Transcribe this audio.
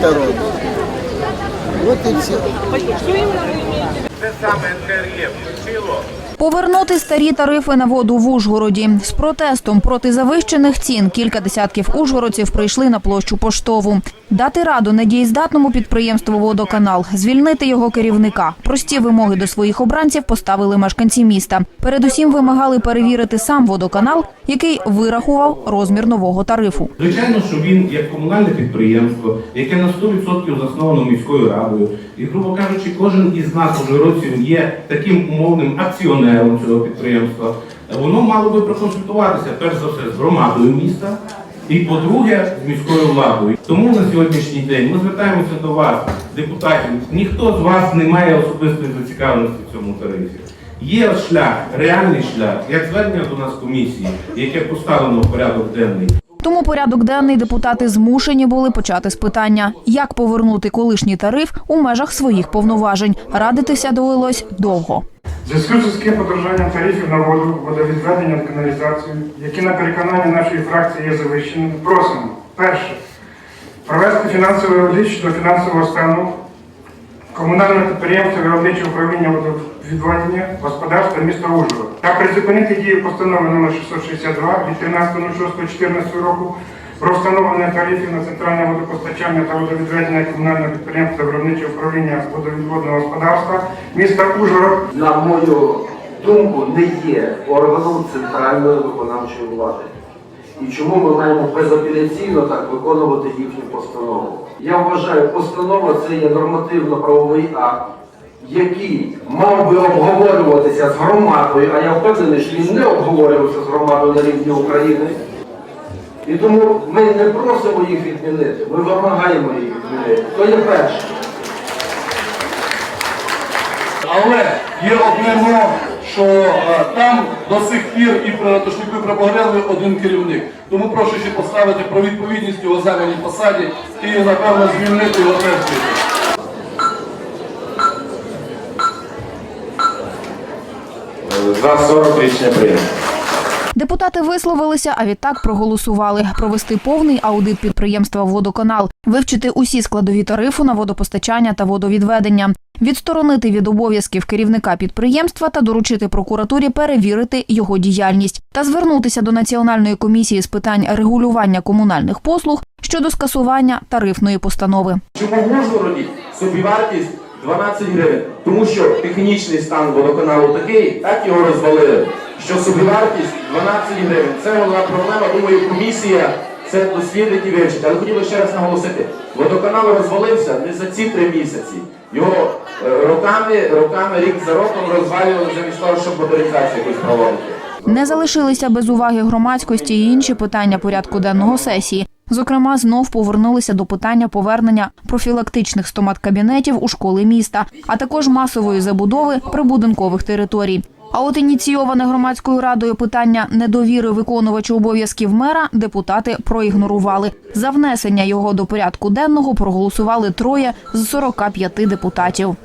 народ. Вот и все. Це саме НКРЄ вчило Повернути старі тарифи на воду в Ужгороді з протестом проти завищених цін кілька десятків ужгородців прийшли на площу поштову. Дати раду недієздатному підприємству Водоканал, звільнити його керівника. Прості вимоги до своїх обранців поставили мешканці міста. Передусім вимагали перевірити сам водоканал, який вирахував розмір нового тарифу. Звичайно, що він як комунальне підприємство, яке на 100% засновано міською радою, і, грубо кажучи, кожен із нас, ужгородців, є таким умовним акціонером цього підприємства. Воно мало би проконсультуватися перш за все з громадою міста. І по-друге, з міською владою. Тому на сьогоднішній день ми звертаємося до вас, депутатів. Ніхто з вас не має особистої зацікавленості в цьому тарифі. Є шлях, реальний шлях, як звернення до нас комісії, яке поставлено в порядок денний. Тому порядок денний депутати змушені були почати з питання, як повернути колишній тариф у межах своїх повноважень. Радитися довелось довго. Зв'язку з різким подорожанням тарифів на воду, водовідведення та каналізацію, які на переконання нашої фракції є завищеними, просимо перше провести фінансовий аудит щодо фінансового стану комунального підприємства виробничого управління водовідведення господарства міста Ужгород. Та призупинити дію постанови номер 662 від 13.06.14 року про встановлення тарифів на центральне водопостачання та водовідведення комунального підприємства виробничого управління водовідводного господарства міста Ужгород на мою думку, не є органом центральної виконавчої влади. І чому ми маємо безапеляційно так виконувати їхню постанову? Я вважаю, постанова це є нормативно-правовий акт, який мав би обговорюватися з громадою, а я впевнений, що він не обговорювався з громадою на рівні України. І тому ми не просимо їх відмінити, ми вимагаємо їх відмінити. То є перше. Але є одне но, що е, там до сих пір і при Ратушнику, і при один керівник. Тому прошу ще поставити про відповідність його займаній посаді і, напевно, звільнити його теж. За 40 річня прийнято. Депутати висловилися, а відтак проголосували провести повний аудит підприємства Водоканал, вивчити усі складові тарифу на водопостачання та водовідведення, відсторонити від обов'язків керівника підприємства та доручити прокуратурі перевірити його діяльність та звернутися до Національної комісії з питань регулювання комунальних послуг щодо скасування тарифної постанови. Чому в Ужгороді собівартість 12 гривень? Тому що технічний стан водоканалу такий, так його розвалили, що собівартість 12 гривень. Це головна проблема. Думаю, комісія це дослідить і вивчить. Але хотів ще раз наголосити: водоканал розвалився не за ці три місяці. Його е, роками, роками, рік за роком розвалювали замість того, щоб модернізацію якусь проводити. Не залишилися без уваги громадськості і інші питання порядку денного сесії. Зокрема, знов повернулися до питання повернення профілактичних стомат-кабінетів у школи міста, а також масової забудови прибудинкових територій. А от ініційоване громадською радою питання недовіри виконувачу обов'язків мера депутати проігнорували. За внесення його до порядку денного проголосували троє з 45 депутатів.